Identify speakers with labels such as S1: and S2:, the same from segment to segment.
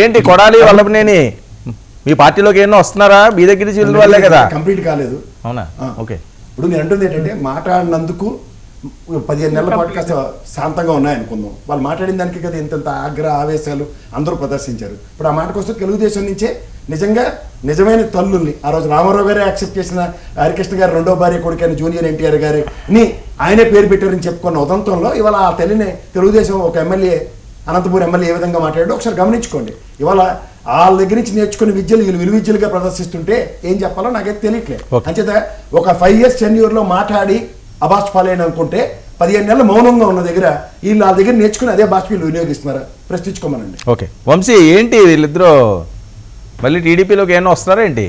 S1: ఏంటి కొడాలి వల్లభనేని? మీ పార్టీలోకి ఏమన్నా వస్తున్నారా? మీ దగ్గర వాళ్ళే కదా.
S2: కంప్లీట్ కాలేదు.
S1: అవునా. ఓకే.
S2: ఇప్పుడు నేను అంటుంది ఏంటంటే మాట్లాడినందుకు పదిహేను నెలల పాటు కాస్త శాంతంగా ఉన్నాయనుకుందాం. వాళ్ళు మాట్లాడిన దానికి కదా ఇంతంత ఆగ్రహ ఆవేశాలు అందరూ ప్రదర్శించారు. ఇప్పుడు ఆ మాటకు వస్తే తెలుగుదేశం నుంచే నిజంగా నిజమైన తల్లుల్ని ఆ రోజు రామారావు గారే యాక్సెప్ట్ చేసిన హరికృష్ణ గారు రెండో భార్య కొడుకైన జూనియర్ ఎన్టీఆర్ గారిని ఆయనే పేరు పెట్టారని చెప్పుకున్న ఉదంతంలో ఇవాళ ఆ తల్లిని తెలుగుదేశం ఒక ఎమ్మెల్యే అనంతపురం ఎమ్మెల్యే ఏ విధంగా మాట్లాడాడో ఒకసారి గమనించుకోండి. ఇవాళ వాళ్ళ దగ్గర నుంచి నేర్చుకున్న విద్యలు వీళ్ళు విలువిద్యలుగా ప్రదర్శిస్తుంటే ఏం చెప్పాలో నాకైతే తెలియట్లేదు. అంచేత ఒక ఫైవ్ ఇయర్స్ టెన్యూర్లో మాట్లాడి అబాస్ పాలైన అనుకుంటే పదిహేను నెలలు మౌనంగా ఉన్న దగ్గర వీళ్ళు ఆ దగ్గర నేర్చుకుని అదే భాష వీళ్ళు వినియోగిస్తున్నారా? ప్రశ్నించుకోమనండి.
S1: ఓకే. వంశీ ఏంటి వీళ్ళిద్దరూ? మళ్ళీ టీడీపీలోకి ఏమన్నా వస్తున్నారా ఏంటి?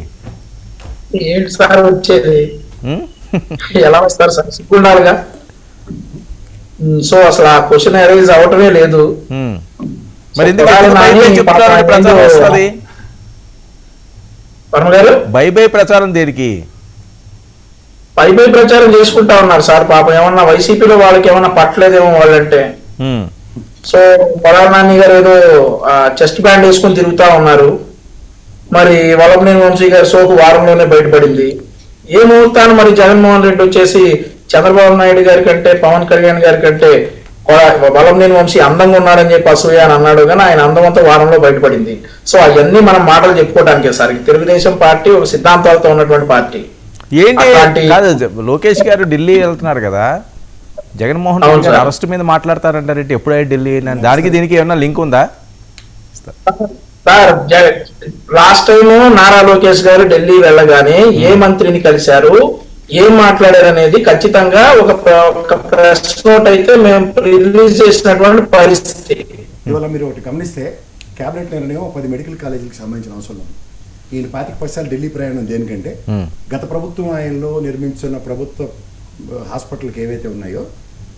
S3: ఏంటి సార్ వచ్చేది? ఎలా వస్తారు సార్? సిగ్గుండాలిగా? సో అసలు ఆ క్వశ్చన్ అరైజ్ అవటమే లేదు.
S1: మరి బై బై ప్రచారం
S3: గారు?
S1: బై బై ప్రచారం దేనికి?
S3: చేసుకుంటా ఉన్నారు సార్ పాపం. ఏమన్నా వైసీపీలో వాళ్ళకి ఏమన్నా పట్టలేదేమో వాళ్ళంటే. సో కొడాలి నాని గారు ఏదో చెస్ట్ బ్యాండ్ వేసుకుని తిరుగుతా ఉన్నారు. మరి వల్లభనేని వంశీ గారి సోకు వారంలోనే బయటపడింది. ఏ ముహూర్తాన్ని మరి జగన్మోహన్ రెడ్డి వచ్చేసి చంద్రబాబు నాయుడు గారి కంటే పవన్ కళ్యాణ్ గారి కంటే కొడా- వల్లభనేని వంశీ అందంగా ఉన్నాడని చెప్పి అసూయ అని అన్నాడు. కానీ ఆయన అందం అంతా వారంలో బయటపడింది. సో అవన్నీ మనం మాటలు చెప్పుకోవడానికే సార్. తెలుగుదేశం పార్టీ ఒక సిద్ధాంతాలతో ఉన్నటువంటి పార్టీ.
S1: ఏంటి? లోకేష్ గారు ఢిల్లీ వెళ్తున్నారు కదా? జగన్మోహన్ రెడ్డి గారు. అరెస్ట్ మీద మాట్లాడతారంటారేంటి ఎప్పుడై ఢిల్లీ? దానికి దీనికి ఏమన్నా లింక్ ఉందా?
S3: Sir last time Nara Lokesh గారు ఢిల్లీ వెళ్ళగానే ఏ మంత్రిని కలిశారు? ఏం మాట్లాడారు అనేది ఖచ్చితంగా ఒక ప్ర- ఒక ప్రెస్ నోట్ అయితే మేము రిలీజ్ చేసినటువంటి పరిస్థితి.
S2: ఇవాళ మీరు ఒకటి గమనిస్తే క్యాబినెట్ నిర్ణయం పది మెడికల్ కాలేజీలకు సంబంధించిన అవసరం ఉంది. ఈయన పాతిక పైసలు ఢిల్లీ ప్రయాణం దేనికంటే
S1: Hmm.
S2: గత ప్రభుత్వం ఆయనలో నిర్మించిన ప్రభుత్వ హాస్పిటల్కి ఏవైతే ఉన్నాయో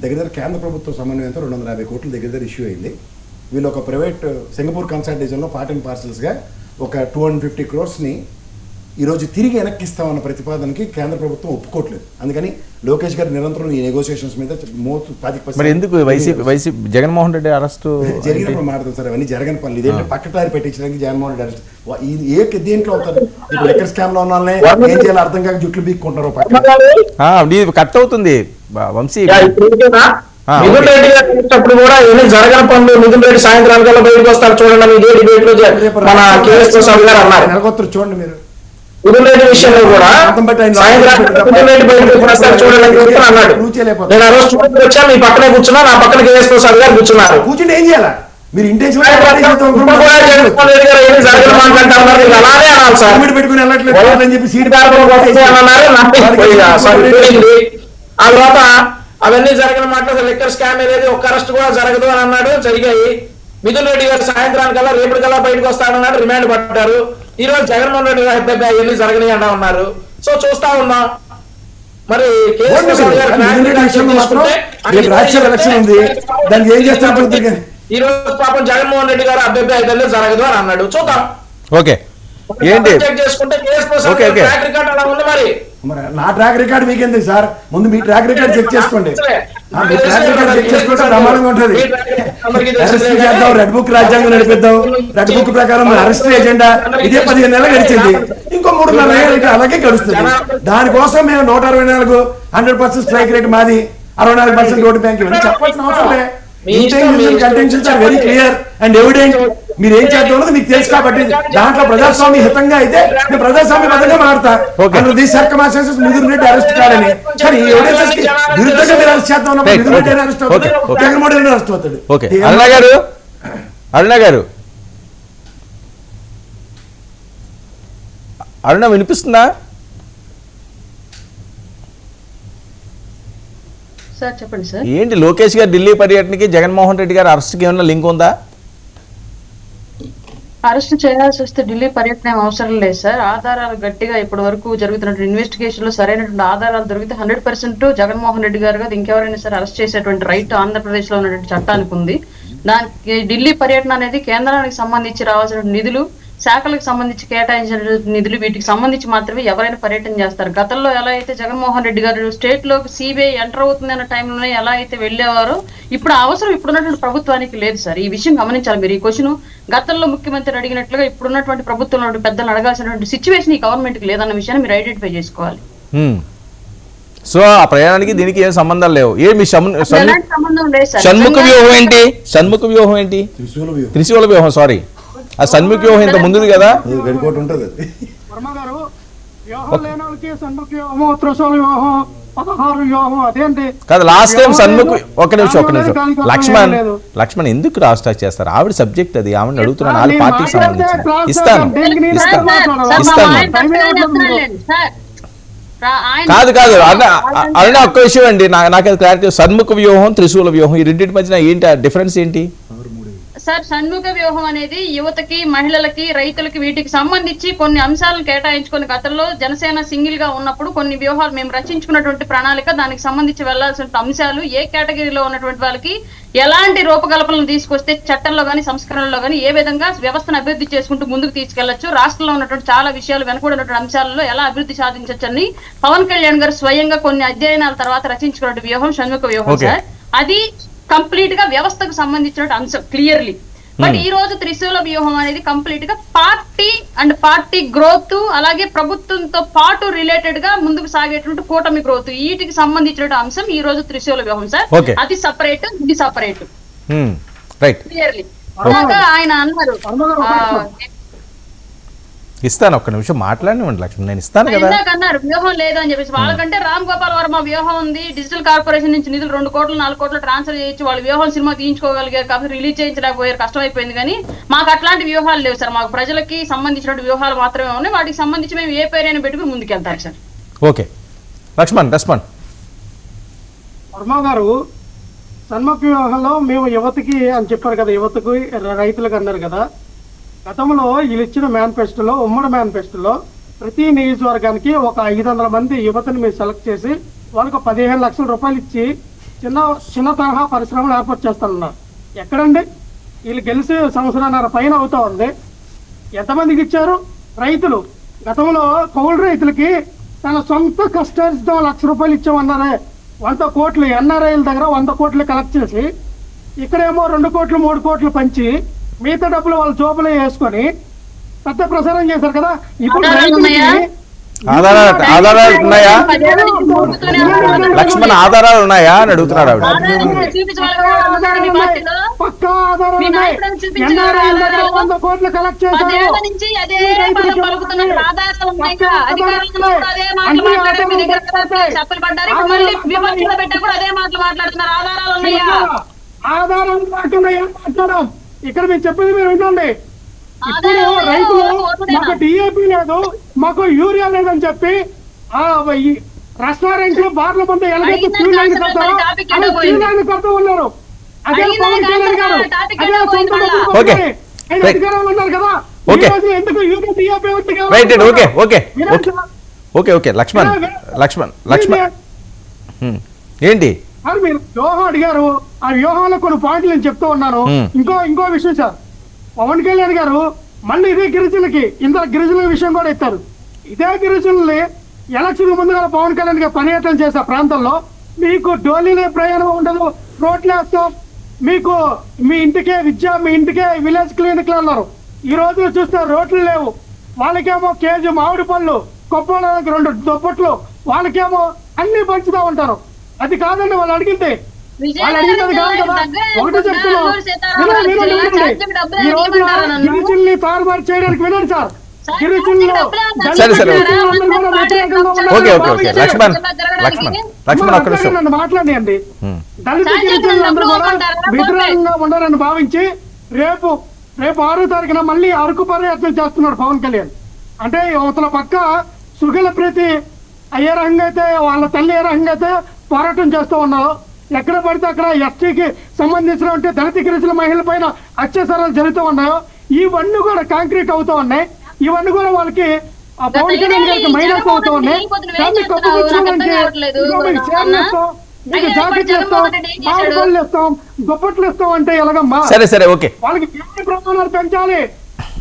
S2: దగ్గర దగ్గర కేంద్ర ప్రభుత్వం సమన్వయంతో రెండు వందల యాభై కోట్లు దగ్గర దగ్గర ఇష్యూ అయింది. వీళ్ళు ఒక ప్రైవేట్ సింగపూర్ కన్సల్టేషన్లో పార్ట్ అండ్ పార్సల్స్గా ఒక టూ హండ్రెడ్ ఫిఫ్టీ క్రోర్స్ని ఈరోజు తిరిగి వెనక్కిస్తామన్న ప్రతిపాదనకి కేంద్ర ప్రభుత్వం ఒప్పుకోవట్లేదు. అందుకని లోకేష్ గారు నిరంతరం ఈ నెగోషియేషన్స్ మీద మోతు
S1: మరి ఎందుకు YCP YCP Jaganmohan Reddy arrest
S2: జరిగినప్పుడు మాట్లాడతాం సార్ అవన్నీ జరగని పనులు. ఇదేంటి పక్కటారి పెట్టించడానికి జగన్మోహన్ రెడ్డి అరెస్ట్? ఈ ఏ దేంట్లో అవుతారు? ఇప్పుడు ఎక్కడ స్కామ్లో ఉన్న ఏం చేయాలో అర్థం కాక జుట్లు బీక్కుంటారు పక్కన
S1: కట్ అవుతుంది. వంశీ.
S3: మిథున్. రెడ్డి గారు వచ్చినప్పుడు కూడా ఏమీ జరగని పనులు మిథున్ రెడ్డి సాయంత్రానికల్లా బయటకు వస్తారు చూడండి ఇదే డిబేట్లో మన కేఎస్ ప్రసాద్ గారు అన్నారు.
S2: నెలకొత్తరు చూడండి మీరు.
S3: మిథున్ రెడ్డి విషయంలో కూడా
S2: అర్థం బట్టి ఆయన
S3: సాయంత్రానికి మిథున్ రెడ్డి బయటకు వస్తారు చూడండి అని చెప్పి అన్నాడు. నేను ఆ రోజు వచ్చా మీ పక్కనే కూర్చున్నా నా పక్కన కేఎస్ ప్రసాద్ గారు కూర్చున్నారు.
S2: కూర్చుంటే ఏం చేయాలా? మీరు ఇంటెన్షన్
S3: మీరు అలానే అనాలి సార్.
S2: పెట్టుకుని వెళ్ళట్లేదు. అని చెప్పి సీట్.
S3: ఆ తర్వాత అవన్నీ జరగన మాటలు లిక్కర్ స్కామ్ అనేది ఒక్క అరెస్ట్ కూడా జరగదు అని అన్నాడు. జరిగాయి. మిథున్ రెడ్డి గారు సాయంత్రానికల్లా రేపటికల్లా బయటకు వస్తాడన్నాడు రిమాండ్ పడ్డారు. ఈ రోజు జగన్మోహన్ రెడ్డి గారు అబ్బాయి అవన్నీ జరగని అంటా ఉన్నారు. సో చూస్తా ఉన్నాం. మరి. ఈ రోజు పాపం జగన్మోహన్ రెడ్డి గారు అబ్బాయి అయితే జరగదు అని అన్నాడు. చూద్దాం.
S1: ఓకే. ఏంటి?
S3: చెక్ చేసుకుంటే కేఎస్ ప్రసాద్
S1: ఓకే,
S3: గారి
S1: ఓకే.
S3: ట్రాక్ రికార్డ్ అలా ఉంది మరి.
S2: మరి నా ట్రాక్ రికార్డ్ మీకెందుకు సార్? ముందు మీ ట్రాక్ రికార్డ్ చెక్ చేసుకోండి. రెడ్ బుక్ రాజ్యాంగం నడిపిద్దాం. రెడ్ బుక్ ప్రకారం అరెస్ట్ ఎజెండా ఇదే పదిహేను నెలలు గడిచింది. ఇంకో మూడున్నర నెలలు అలాగే గడుస్తుంది. దానికోసం మేము నూట అరవై నాలుగు హండ్రెడ్ పర్సెంట్ స్ట్రైక్ రేట్ మాది అరవై నాలుగు పర్సెంట్ ఓటు బ్యాంక్ చెప్పాల్సిన అవసరం వెరీ క్లియర్ అండ్ ఎవిడెంట్ మీరు ఏం చేద్దాం మీకు తెలుసు కాబట్టి దాంట్లో ప్రజాస్వామ్య హితంగా అయితే నేను ప్రజాస్వామ్య బద్దంగా మారుతా
S1: Okay.
S2: అందులో these circumstances Mithun Reddy arrest కాదని. కానీ ఈ evidences కి విరుద్ధంగా మీరు అరెస్ట్ చేద్దాం అన్నప్పుడు
S1: Right,
S2: మిథున్ రెడ్డి. అరెస్ట్ అవుతాడు. జగన్మోహన్ రెడ్డి అరెస్ట్ అవుతాడు
S1: ఓకే. అరుణ గారు? అరుణ గారు? అరుణ వినిపిస్తుందా?
S4: సార్ చెప్పండి సార్.
S1: ఏంటి లోకేష్ గారు ఢిల్లీ పర్యటనకి జగన్మోహన్ రెడ్డి గారు అరెస్ట్కి ఏమన్నా లింక్ ఉందా?
S4: అరెస్ట్ చేయాల్సి వస్తే ఢిల్లీ పర్యటన అవసరం లేదు సార్. ఆధారాలు గట్టిగా ఇప్పటి వరకు జరుగుతున్నటువంటి ఇన్వెస్టిగేషన్లో సరైనటువంటి ఆధారాలు దొరికితే హండ్రెడ్ పర్సెంట్ జగన్మోహన్ రెడ్డి గారు కాదు ఇంకెవరైనా సరే అరెస్ట్ చేసేటువంటి రైట్ ఆంధ్రప్రదేశ్లో ఉన్నటువంటి చట్టానికి ఉంది. దానికి ఢిల్లీ పర్యటన అనేది కేంద్రానికి సంబంధించి రావాల్సిన నిధులు శాఖలకు సంబంధించి కేటాయించిన నిధులు వీటికి సంబంధించి మాత్రమే ఎవరైనా పర్యటన చేస్తారు. గతంలో ఎలా అయితే జగన్మోహన్ రెడ్డి గారు స్టేట్లోకి సిబిఐ ఎంటర్ అవుతుంది అన్న టైంలోనే ఎలా అయితే వెళ్ళేవారో ఇప్పుడు అవసరం ఇప్పుడున్నటువంటి ప్రభుత్వానికి లేదు సార్. ఈ విషయం గమనించాలి మీరు. ఈ క్వశ్చన్ గతంలో ముఖ్యమంత్రి అడిగినట్లుగా ఇప్పుడున్నటువంటి ప్రభుత్వంలో పెద్దలు అడగాల్సినటువంటి సిచ్యువేషన్ ఈ గవర్నమెంట్కి లేదన్న విషయాన్ని మీరు ఐడెంటిఫై చేసుకోవాలి.
S1: హ్మ్. సో ఆ ప్రయాణానికి దీనికి ఏం లేవు.
S4: సంబంధం లేదు సార్.
S1: షణ్ముఖ వ్యూహం ఏంటి? షణ్ముఖ వ్యూహం ఏంటి.
S2: త్రిశూల వ్యూహం
S1: సారీ. ఆ షణ్ముఖ వ్యూహం ఇంత ముందుది కదా? కాదు లాస్ట్ టైం సన్ముఖ్. ఒక్క నిమిషం ఒక్క
S5: దానివల్ల
S1: నిమిషం లక్ష్మణ్. లక్ష్మణ్ ఎందుకు రాష్ట్రాక్ చేస్తారు? ఆవిడ సబ్జెక్ట్ అది ఆవిడ అడుగుతున్నాను
S5: నేను
S1: పార్టీకి సంబంధించి ఇస్తాను. ఇస్తాను. ఇస్తాను. కాదు కాదు. అన్న అన్న ఒక్క విషయం అండి. నాకు అది క్లారిటీ సన్ముఖ వ్యూహం త్రిశూల వ్యూహం ఈ రెండింటి మధ్యన ఏంటి డిఫరెన్స్ ఏంటి?
S4: సార్ షణ్ముఖ వ్యూహం అనేది యువతకి మహిళలకి రైతులకి వీటికి సంబంధించి కొన్ని అంశాలను కేటాయించుకొని గతంలో జనసేన సింగిల్గా ఉన్నప్పుడు కొన్ని వ్యూహాలు మేము రచించుకున్నటువంటి ప్రణాళిక దానికి సంబంధించి వెళ్ళాల్సిన అంశాలు ఏ కేటగిరీలో ఉన్నటువంటి వాళ్ళకి ఎలాంటి రూపకల్పనలు తీసుకొస్తే చట్టంలో గానీ సంస్కరణలో గానీ ఏ విధంగా వ్యవస్థను అభివృద్ధి చేసుకుంటూ ముందుకు తీసుకెళ్ళొచ్చు రాష్ట్రంలో ఉన్నటువంటి చాలా విషయాలు వెనకబడినటువంటి అంశాలలో ఎలా అభివృద్ధి సాధించొచ్చని పవన్ కళ్యాణ్ గారు స్వయంగా కొన్ని అధ్యయనాల తర్వాత రచించుకున్న వ్యూహం షణ్ముఖ వ్యూహం. సార్ అది కంప్లీట్గా వ్యవస్థకు సంబంధించిన అంశం క్లియర్లీ బట్ ఈ రోజు త్రిశూల వ్యూహం అనేది కంప్లీట్గా పార్టీ అండ్ పార్టీ గ్రోత్ అలాగే ప్రభుత్వంతో పాటు రిలేటెడ్గా ముందుకు సాగేటువంటి కూటమి గ్రోత్ వీటికి సంబంధించిన అంశం ఈ రోజు త్రిశూల వ్యూహం సార్. అది సపరేట్ ఇది సపరేట్
S1: రైట్
S4: క్లియర్లీ ఆయన అన్నారు.
S1: ఇస్తాను ఒక్క నిమిషం మాట్లాడినివ్వండి లక్ష్మణ్ నేను ఇస్తాను కదా.
S4: అన్నారు వ్యూహం లేదు అని చెప్పేసి. వాళ్ళకంటే రామ్ గోపాల్ వర్మ వ్యూహం ఉంది. డిజిటల్ కార్పొరేషన్ నుంచి నిధులు రెండు కోట్లు నాలుగు కోట్లు ట్రాన్స్ఫర్ చేయొచ్చు. వాళ్ళు వ్యూహం సినిమా తీయించుకోగలిగారు కాబట్టి రిలీజ్ చేయించలేకపోయారు కష్టం అయిపోయింది కానీ మాకు అట్లాంటి వ్యూహాలు లేవు సార్. మాకు ప్రజలకి సంబంధించిన వ్యూహాలు మాత్రమే ఉన్నాయి. వాటికి సంబంధించి మేము ఏ పేరైనా పెట్టుకుని ముందుకెళ్తాం sir.
S1: Okay. Lakshman respond
S5: Varma గారు సన్ముఖ వ్యూహంలో మేము యువతకి అని చెప్పారు కదా యువతకు రైతులకు అన్నారు కదా. గతంలో వీళ్ళు ఇచ్చిన మేనిఫెస్టోలో ఉమ్మడి మేనిఫెస్టోలో ప్రతి నియోజకవర్గానికి ఒక ఐదు వందల మంది యువతని మీరు సెలెక్ట్ చేసి వాళ్ళకు పదిహేను లక్షల రూపాయలు ఇచ్చి చిన్న చిన్న తరహా పరిశ్రమలు ఏర్పాటు చేస్తానన్నారు. ఎక్కడండి? వీళ్ళు గెలిచి సంవత్సరాన్నర పైన అవుతా ఉంది. ఎంతమందికి ఇచ్చారు? రైతులు. గతంలో కౌలు రైతులకి తన సొంత కష్టార్జితం లక్ష రూపాయలు ఇచ్చామన్నారే. వంద కోట్లు ఎన్ఆర్ఐల దగ్గర వంద కోట్లు కలెక్ట్ చేసి ఇక్కడేమో రెండు కోట్లు మూడు కోట్లు పంచి మిగతా డబ్బులు వాళ్ళ జోబులో వేసుకొని పెద్ద ప్రసారం చేశారు కదా? ఇప్పుడు
S4: ఆధారాలు ఉన్నాయా?
S1: ఆధారాలు. లక్ష్మణ్ ఆధారాలు ఉన్నాయా అని అడుగుతున్నాడు ఆవిడ.
S5: పక్కా ఆధారాలు. వంద కోట్లు కలెక్ట్ చేశారు? ఆధారం లేకుండా ఏం మాట్లాడడం. ఇక్కడ మీరు చెప్పేది మీరు వినండి ఇప్పుడు. రైతులు? మాకు డిఏపి లేదు మాకు యూరియా లేదని చెప్పి ఆ రెస్టారెంట్లో బార్ల ముందు ఎలాగైతే క్యూ లైన్ కడతారో అలా క్యూ. లైన్ కడుతూ ఉన్నారు అదే పవన్ కళ్యాణ్ గారు అదే సొంత ఆయన. అధికారంలో ఉన్నారు కదా
S1: ఓకే. ఓకే ఓకే
S5: వినండి
S1: okay
S5: sir.
S1: Okay okay Lakshman Lakshman Lakshman. ఏంటి
S5: మీరు అడిగారు ఆ వ్యూహంలో కొన్ని పాయింట్లు నేను చెప్తూ ఉన్నాను. ఇంకో ఇంకో విషయం సార్. పవన్ కళ్యాణ్ గారు మళ్ళీ ఇదే గిరిజనులకి ఇంత గిరిజనుల విషయం కూడా ఇస్తారు. ఇదే గిరిజనుల్ని ఎలక్షన్ ముందుగా పవన్ కళ్యాణ్ గారు పర్యటన చేసే ప్రాంతంలో మీకు డోలీలే ప్రయాణం ఉండదు రోడ్లు వేస్తాం. మీకు మీ ఇంటికే విద్య మీ ఇంటికే విలేజ్ క్లినిక్లు అన్నారు. ఈ రోజు చూస్తే రోడ్లు లేవు. వాళ్ళకేమో కేజీ మామిడి పళ్ళు కొప్పడానికి రెండు దుప్పట్లు వాళ్ళకేమో అన్ని పంచుతా ఉంటారు. అది కాదండి వాళ్ళు అడిగింది. తారుమారు చేయడానికి వినండి సార్. గిరిజనులు
S1: సరే, సరే, ఓకే.
S5: దళితులందరూ కూడా వ్యతిరేకంగా ఉన్నారని
S1: ఓకే ఓకే ఓకే.
S5: భావించి-
S1: లక్ష్మణ్ లక్ష్మణ్ లక్ష్మణ్ ఒక్క నిమిషం.
S5: నన్ను మాట్లాడియండి
S1: హ్మ్.
S5: దళిత గిరిజనులందరూ కూడా వ్యతిరేకంగా ఉండాలని భావించి రేపు రేపు ఆరో తారీఖున మళ్ళీ అరకు పర్యటన చేస్తున్నాడు పవన్ కళ్యాణ్. అంటే అవతల పక్క సుగల ప్రీతి ఏ రకంగా అయితే వాళ్ళ తల్లి ఏ రకంగా అయితే పోరాటం చేస్తూ ఉన్నారో ఎక్కడ పడితే అక్కడ ఎస్టీకి సంబంధించిన దళిత గిరిజన మహిళల పైన అత్యాచారాలు జరుగుతూ ఉన్నాయో ఇవన్నీ కూడా కాంక్రీట్ అవుతూ ఉన్నాయి. ఇవన్నీ కూడా వాళ్ళకి పవన్ కళ్యాణ్ గారికి మైనస్ అవుతూ ఉన్నాయి. దాన్ని మీకు చీరలు ఇస్తాం, మీకు జాకెట్లు ఇస్తాం. మామిడి ఇస్తాం. దుప్పట్లు ఇస్తాం అంటే ఎలాగమ్మా?
S1: సరే సరే ఓకే.
S5: వాళ్ళకి ప్రమాణాలు పెంచాలి?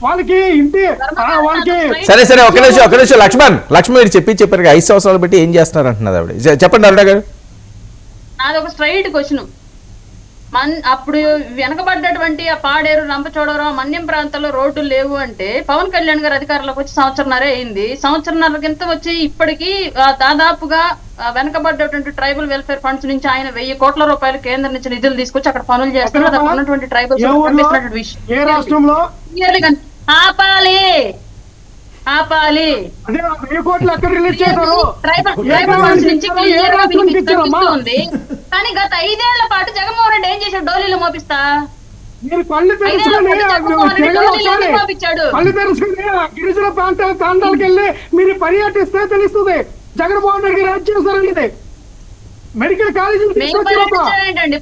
S5: వాళ్ళకి ఇంటి ఆ, వాళ్ళకి
S1: సరే సరే ఒక నిమిషం ఒక నిమిషం. లక్ష్మణ్ లక్ష్మణ్ మీరు చెప్పి చెప్పారు ఐదు సంవత్సరాలు బట్టి ఏం చేస్తున్నారు అంటున్నది ఆవిడ? చెప్పండి అరుణ గారు.
S4: నాది ఒక స్ట్రైట్ క్వశ్చన్. మన్ అప్పుడు వెనకబడ్డటువంటి ఆ పాడేరు రంపచోడవరం మన్యం ప్రాంతాల్లో రోడ్లు లేవు అంటే పవన్ కళ్యాణ్ గారు అధికారంలోకి వచ్చి సంవత్సరన్నరే అయింది. సంవత్సరన్నర కింద వచ్చి ఇప్పటికీ దాదాపుగా వెనకబడ్డటువంటి ట్రైబల్ వెల్ఫేర్ ఫండ్స్ నుంచి ఆయన వెయ్యి కోట్ల రూపాయలు కేంద్రం నుంచి నిధులు తీసుకొచ్చి అక్కడ పనులు చేస్తున్నారు. అక్కడ ఉన్నటువంటి కన్- ఆపాలి! ఆపాలి.
S5: వెయ్యి కోట్లు ఎక్కడ రిలీజ్ చేశారు.
S4: కానీ గత ఐదేళ్ళ పాటు జగన్మోహన్ రెడ్డి ఏం చేశాడు? డోలీలో మోపిస్తా.
S5: మీరు కళ్ళు? కళ్ళు తెరుచుకొని గిరిజన ప్రాంతాల ప్రాంతాలకు వెళ్ళి మీరు పర్యటిస్తే తెలుస్తుంది. జగన్మోహన్ రెడ్డి గారు ఏం చేశారని ఇది మెడికల్ కాలేజీ
S4: పర్యటించారేంటండి?